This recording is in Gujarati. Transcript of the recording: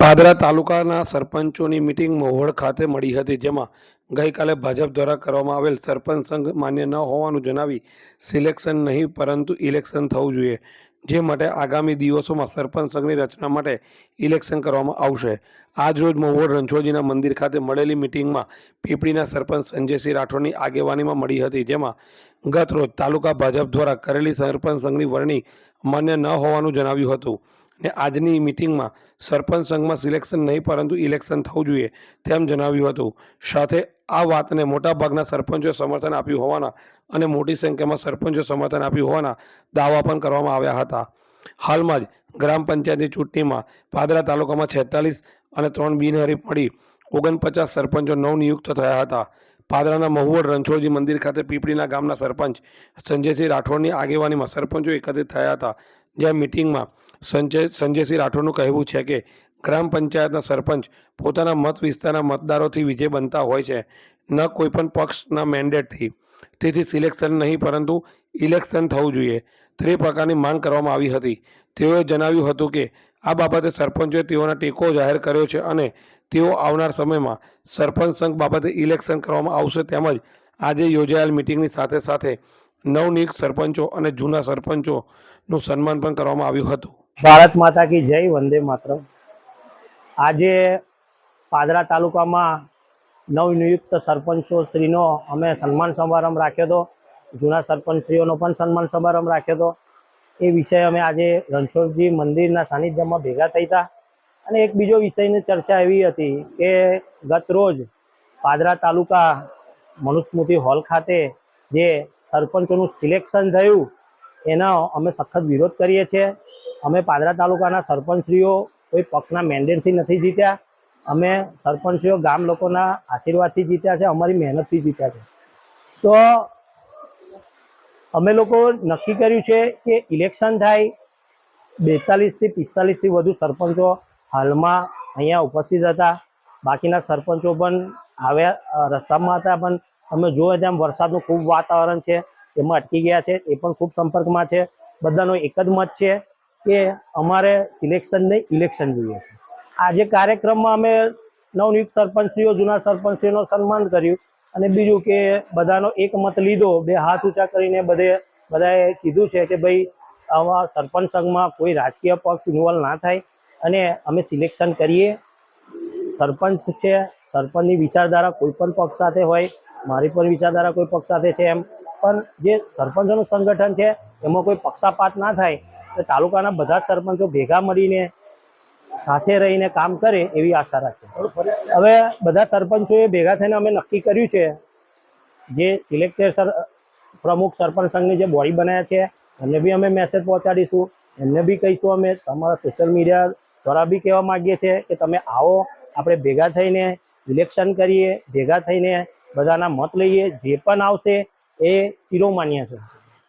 પાદરા તાલુકાના સરપંચોની મિટિંગ મોહોળ ખાતે મળી હતી, જેમાં ગઈકાલે ભાજપ દ્વારા કરવામાં આવેલ સરપંચ સંઘ માન્ય ન હોવાનું જણાવી સિલેક્શન નહીં, પરંતુ ઇલેક્શન થવું જોઈએ, જે માટે આગામી દિવસોમાં સરપંચ સંઘની રચના માટે ઇલેક્શન કરવામાં આવશે. આજ રોજ મહુવડ રણછોડજીના મંદિર ખાતે મળેલી મિટિંગમાં પીપળીના સરપંચ સંજયસિંહ રાઠોડની આગેવાનીમાં મળી હતી, જેમાં ગત રોજ તાલુકા ભાજપ દ્વારા કરેલી સરપંચ સંઘની વરણી માન્ય ન હોવાનું જણાવ્યું હતું. ને આજની મિટિંગમાં સરપંચ સંઘમાં સિલેક્શન નહીં, પરંતુ ઇલેક્શન થવું જોઈએ તેમ જણાવ્યું હતું. સાથે આ વાતને મોટાભાગના સરપંચોએ સમર્થન આપ્યું હોવાના અને મોટી સંખ્યામાં સરપંચો સમર્થન આપ્યું હોવાના દાવા પણ કરવામાં આવ્યા હતા. હાલમાં જ ગ્રામ પંચાયતની ચૂંટણીમાં પાદરા તાલુકામાં છેતાલીસ અને ત્રણ બિનહરીફ મળી ઓગણપચાસ સરપંચો નવનિયુક્ત થયા હતા. પાદરાના મહુવડ રણછોડજી મંદિર ખાતે પીપળીના ગામના સરપંચ સંજયસિંહ રાઠોડની આગેવાનીમાં સરપંચો એકત્રિત થયા હતા. જ્યાં મિટિંગમાં સંજય સંજયસિંહ રાઠોડનું કહેવું છે કે ગ્રામ પંચાયતના સરપંચ પોતાના મત વિસ્તારના મતદારોથી વિજય બનતા હોય છે, ન કોઈપણ પક્ષના મેન્ડેટથી તેથી સિલેક્શન નહીં, પરંતુ ઇલેક્શન થવું જોઈએ. તે પ્રકારની માંગ કરવામાં આવી હતી. તેઓએ જણાવ્યું હતું કે આ બાબતે સરપંચોએ તેઓના ટેકો જાહેર કર્યો છે અને તેઓ આવનાર સમયમાં સરપંચ સંઘ બાબતે ઇલેક્શન કરવામાં આવશે તેમજ આજે યોજાયેલ મિટિંગની સાથે સાથે નવનિયુક્ત સરપંચો અને જૂના સરપંચોનું સન્માન પણ કરવામાં આવ્યું હતું. ભારત માતા કી જય, વંદે માતરમ. આજે પાદરા તાલુકામાં નવનિયુક્ત સરપંચો શ્રીનો અમે સન્માન સમારંભ રાખ્યો હતો. જૂના સરપંચશ્રીઓનો પણ સન્માન સમારંભ રાખ્યો હતો. એ વિષય અમે આજે રણછોડજી મંદિરના સાનિધ્યમાં ભેગા થઈ હતા અને એક બીજો વિષયની ચર્ચા એવી હતી કે ગત રોજ પાદરા તાલુકા મનુસ્મૃતિ હોલ ખાતે જે સરપંચોનું સિલેક્શન થયું, એનો અમે સખત વિરોધ કરીએ છીએ. અમે પાદરા તાલુકાના સરપંચશ્રીઓ કોઈ પક્ષના મેન્ડેટથી નથી જીત્યા. અમે સરપંચીઓ ગામ લોકોના આશીર્વાદથી જીત્યા છે, અમારી મહેનતથી જીત્યા છે. તો અમે લોકો નક્કી કર્યું છે કે ઇલેક્શન થાય, બેતાલીસથી પિસ્તાલીસથી વધુ સરપંચો હાલમાં અહીંયા ઉપસ્થિત હતા. બાકીના સરપંચો પણ આવ્યા રસ્તામાં હતા, પણ અમે જોયા તેમ વરસાદનું ખૂબ વાતાવરણ છે એમાં અટકી ગયા છે, એ પણ ખૂબ સંપર્કમાં છે. બધાનો એક જ મત છે કે અમારે સિલેક્શન નહીં ઇલેક્શન જોઈએ છે. આજે કાર્યક્રમમાં અમે નવનિયુક્ત સરપંચશ્રીઓ, જૂના સરપંચશ્રીઓનું સન્માન કર્યું અને બીજું કે બધાનો એક મત લીધો, બે હાથ ઊંચા કરીને બધે, બધાએ કીધું છે કે ભાઈ આવા સરપંચ સંઘમાં કોઈ રાજકીય પક્ષ ઇન્વોલ્વ ના થાય અને અમે સિલેક્શન કરીએ. સરપંચ છે, સરપંચની વિચારધારા કોઈ પણ પક્ષ સાથે હોય, મારી પણ વિચારધારા કોઈ પક્ષ સાથે છે એમ. પણ જે સરપંચોનું સંગઠન છે, એમાં કોઈ પક્ષાપાત ના થાય તાલુકાના બધા સરપંચો ભેગા મળીને સાથે રહીને કામ કરે એવી આશા રાખીએ હવે બધા સરપંચોએ ભેગા થઈને અમે નક્કી કર્યું છે જે સિલેક્ટેડ સર, પ્રમુખ સરપંચ સંઘની જે બોડી બનાવ્યા છે, એમને બી અમે મેસેજ પહોંચાડીશું. એમને બી કહીશું અમે, તમારા સોશિયલ મીડિયા દ્વારા બી કહેવા માગીએ છીએ કે તમે આવો, આપણે ભેગા થઈને ઇલેક્શન કરીએ, ભેગા થઈને બધાના મત લઈએ, જે પણ આવશે એ શિરોમાન્ય છે.